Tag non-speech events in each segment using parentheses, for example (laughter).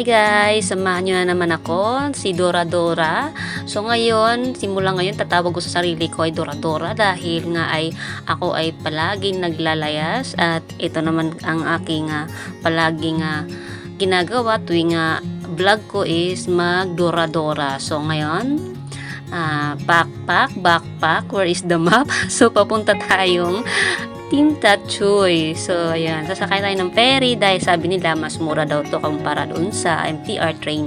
Hi guys! Samahan nyo na naman ako, si Dora Dora. So ngayon, simula ngayon, tatawag ko sa sarili ko ay Dora Dora dahil nga ay ako ay palaging naglalayas at ito naman ang aking ah, palaging ah, ginagawa tuwing ah, vlog ko is mag Dora Dora. So ngayon, ah, backpack, backpack, where is the map? (laughs) So papunta tayong Tinta Choy. So, ayan. Sasakay tayo ng ferry dahil sabi nila mas mura daw to kumpara doon sa MTR train.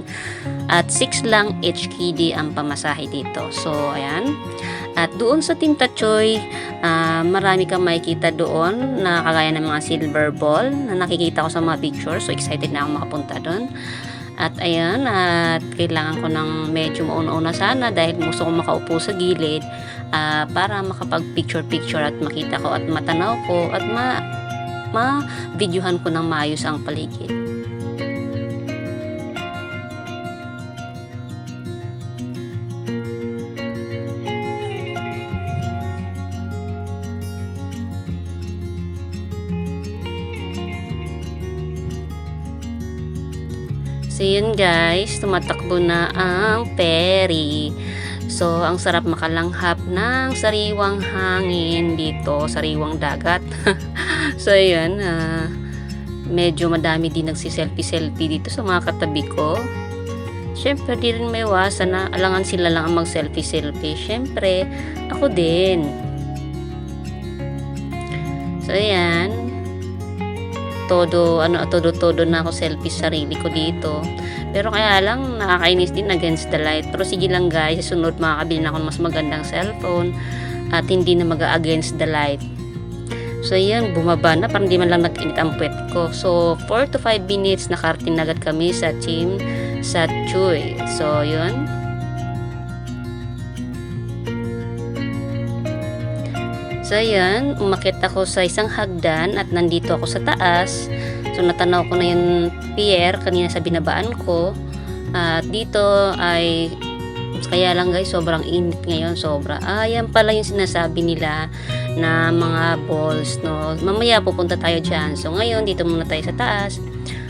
At 6 lang HKD ang pamasahe dito. So, ayan. At doon sa Tinta Choy, ah, marami kang makikita doon na kagaya ng mga silver ball na nakikita ko sa mga picture. So, excited na akong makapunta doon. At ayan, at kailangan ko ng medyo mauna-una sana dahil gusto ko makaupo sa gilid ah, para makapag-picture-picture at makita ko at matanaw ko at ma ma-videohan ko ng maayos ang paligid. So yun guys, tumatakbo na ang ferry. So ang sarap makalanghap ng sariwang hangin dito, sariwang dagat. (laughs) so yun, ah, medyo madami din nagsiselfie-selfie dito sa mga katabi ko. Siyempre, di rin may iwasan na alangan sila lang ang mag-selfie-selfie. Siyempre, ako din. So, ayan todo ano todo todo na ako selfie sa sarili ko dito. Pero kaya lang nakakainis din against the light. Pero sige lang guys sunod makakabili na ako ng mas magandang cellphone at hindi na mag against the light. So yan bumaba na. Parang di man lang nag-init ang puwet ko. So 4 to 5 minutes nakarating na agad kami sa team sa Chuy. So yun So, ayan, umakit ako sa isang hagdan at nandito ako sa taas. So, natanaw ko na yung pier kanina sa binabaan ko. At dito ay, kaya lang guys, sobrang init ngayon, sobra. Ah, pala yung sinasabi nila na mga balls, no. Mamaya pupunta tayo dyan. So, ngayon, dito muna tayo sa taas.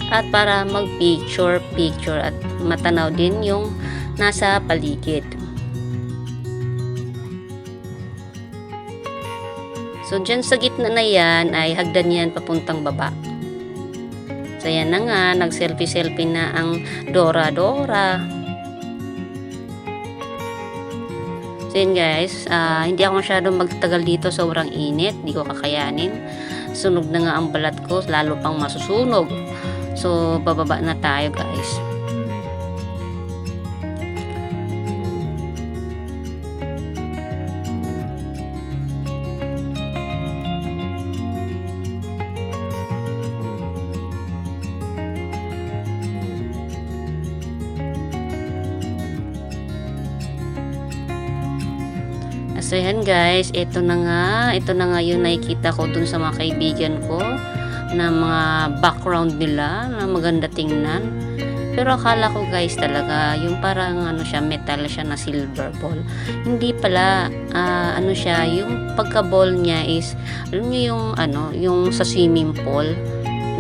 At para mag-picture, picture at matanaw din yung nasa paligid. So, dyan sa gitna na yan ay hagdan yan papuntang baba. So, yan na nga, nag-selfie-selfie na ang Dora Dora. So, yun guys, ah, hindi ako masyadong magtagal dito, sobrang init, hindi ko kakayanin. Sunog na nga ang balat ko, lalo pang masusunog. So, bababa na tayo guys. So yan guys, ito na nga, ito na nga yung nakikita ko dun sa mga kaibigan ko na mga background nila na maganda tingnan. Pero akala ko guys talaga, yung parang ano siya, metal siya na silver ball. Hindi pala, ah, ano siya, yung pagka-ball niya is, alam niyo yung ano, yung sa swimming pool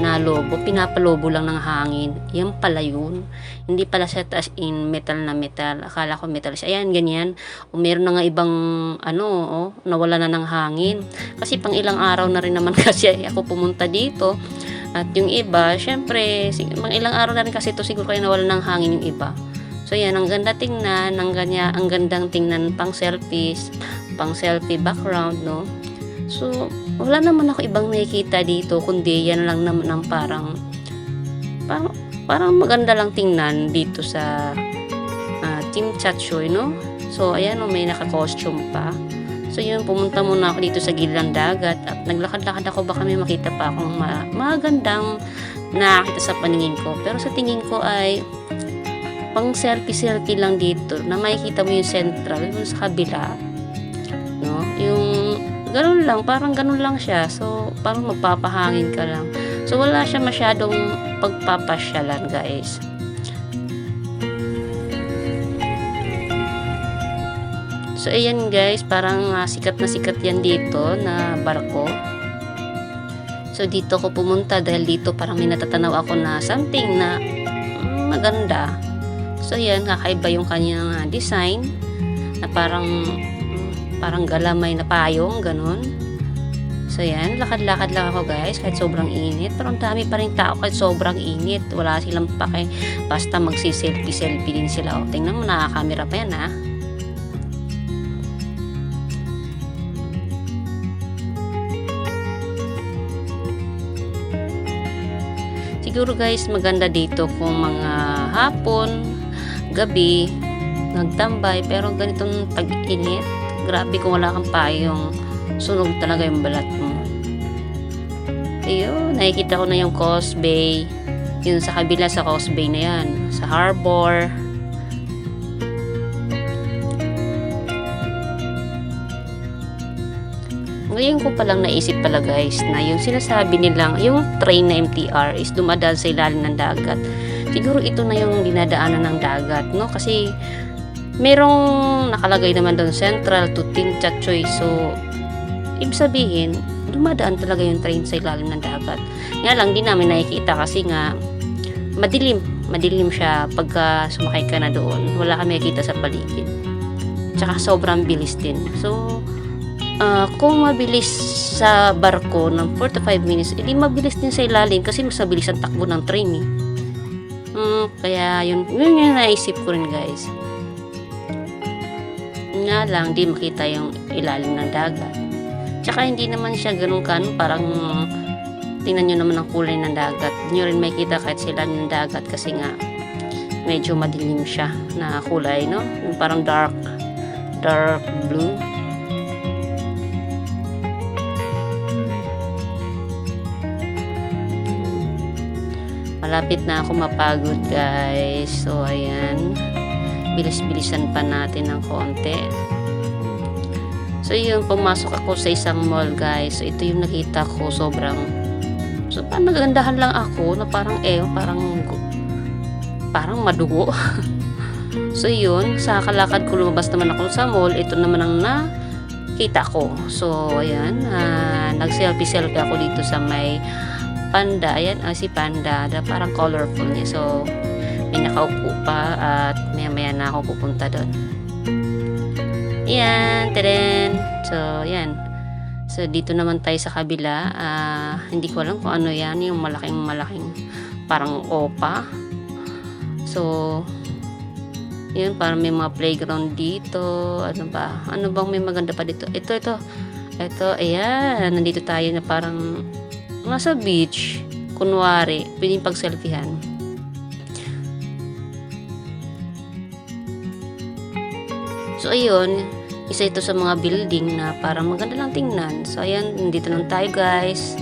na lobo, pinapalobo lang ng hangin. Yan pala yun. Hindi pala siya as in metal na metal. Akala ko metal siya. Ayan, ganyan. O meron na nga ibang, ano, oh, nawala na ng hangin. Kasi pang ilang araw na rin naman (laughs) kasi ako pumunta dito. At yung iba, syempre, mga ilang araw na rin kasi ito siguro kayo nawala ng hangin yung iba. So yan, ang ganda tingnan, ang, ganya, ang gandang tingnan pang selfies, pang selfie background, no? So, wala naman ako ibang nakikita dito, kundi yan lang naman ang parang, parang, parang maganda lang tingnan dito sa ah, Team Chatchoy, no? So, ayan, oh, may naka-costume pa. So, yun, pumunta muna ako dito sa gilid dagat at naglakad-lakad ako baka may makita pa akong ma- magandang nakakita sa paningin ko. Pero sa tingin ko ay pang selfie-selfie lang dito na makikita mo yung central, yung sa kabila. No? Yung ganun lang, parang ganun lang siya. So, parang magpapahangin ka lang. So, wala siya masyadong pagpapasyalan, guys. So, ayan guys, parang ah, sikat na sikat yan dito na barko. So, dito ko pumunta dahil dito parang may natatanaw ako na something na maganda. So yan, kakaiba yung kanyang ah, design na parang parang galamay na payong, ganun. So yan, lakad-lakad lang ako guys kahit sobrang init. Pero ang dami pa rin tao kahit sobrang init. Wala silang pake. Basta magsi-selfie-selfie din sila. O, tingnan mo, nakakamera pa yan ha. Siguro guys, maganda dito kung mga hapon, gabi, nagtambay. Pero ganitong tag-init, grabe kung wala kang payong, sunog talaga yung balat mo. Ayun, nakikita ko na yung Coast Bay. Yun sa kabila sa Coast Bay na yan. Sa harbor. Ngayon ko palang naisip pala guys na yung sinasabi nilang yung train na MTR is dumadaan sa ilalim ng dagat. Siguro ito na yung dinadaanan ng dagat, no? Kasi merong nakalagay naman doon Central to Tinchachoy. So, ibig sabihin, dumadaan talaga yung train sa ilalim ng dagat. Nga lang, di namin nakikita kasi nga madilim. Madilim siya pagka sumakay ka na doon. Wala kami nakikita sa paligid. Tsaka sobrang bilis din. So, ah, kung mabilis sa barko ng 4 to 5 minutes, edi mabilis din sa ilalim kasi mas mabilis ang takbo ng train eh. Mm, kaya yun, yun yung naisip ko rin guys. Nga lang, di makita yung ilalim ng dagat. Tsaka hindi naman siya ganun kan, parang tingnan nyo naman ang kulay ng dagat. Hindi rin makita kahit sa ilalim ng dagat kasi nga medyo madilim siya na kulay, no? Yung parang dark, dark blue. Malapit na ako mapagod guys. So ayan. Bilis-bilisan pa natin ng konti. So yun, pumasok ako sa isang mall guys. So ito yung nakita ko sobrang So parang nagandahan lang ako na parang eh, parang parang madugo. (laughs) so yun, sa kalakad ko lumabas naman ako sa mall. Ito naman ang nakita ko. So ayan, ah, nag-selfie-selfie ako dito sa may panda. Ayan, ah, si panda. Na parang colorful niya. So, may nakaupo pa at maya maya na ako pupunta doon. Ayan, teren. So, ayan. So, dito naman tayo sa kabila. Ah, hindi ko alam kung ano yan. Yung malaking malaking parang opa. So, yun, parang may mga playground dito. Ano ba? Ano bang may maganda pa dito? Ito, ito. Ito, ayan. Nandito tayo na parang nasa beach, kunwari, pwedeng pag-selfiehan. So, ayun, isa ito sa mga building na parang maganda lang tingnan. So, ayan, nandito lang tayo guys.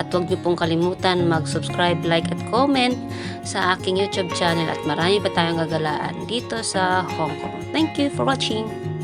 At huwag niyo pong kalimutan mag-subscribe, like, at comment sa aking YouTube channel. At marami pa tayong gagalaan dito sa Hong Kong. Thank you for watching!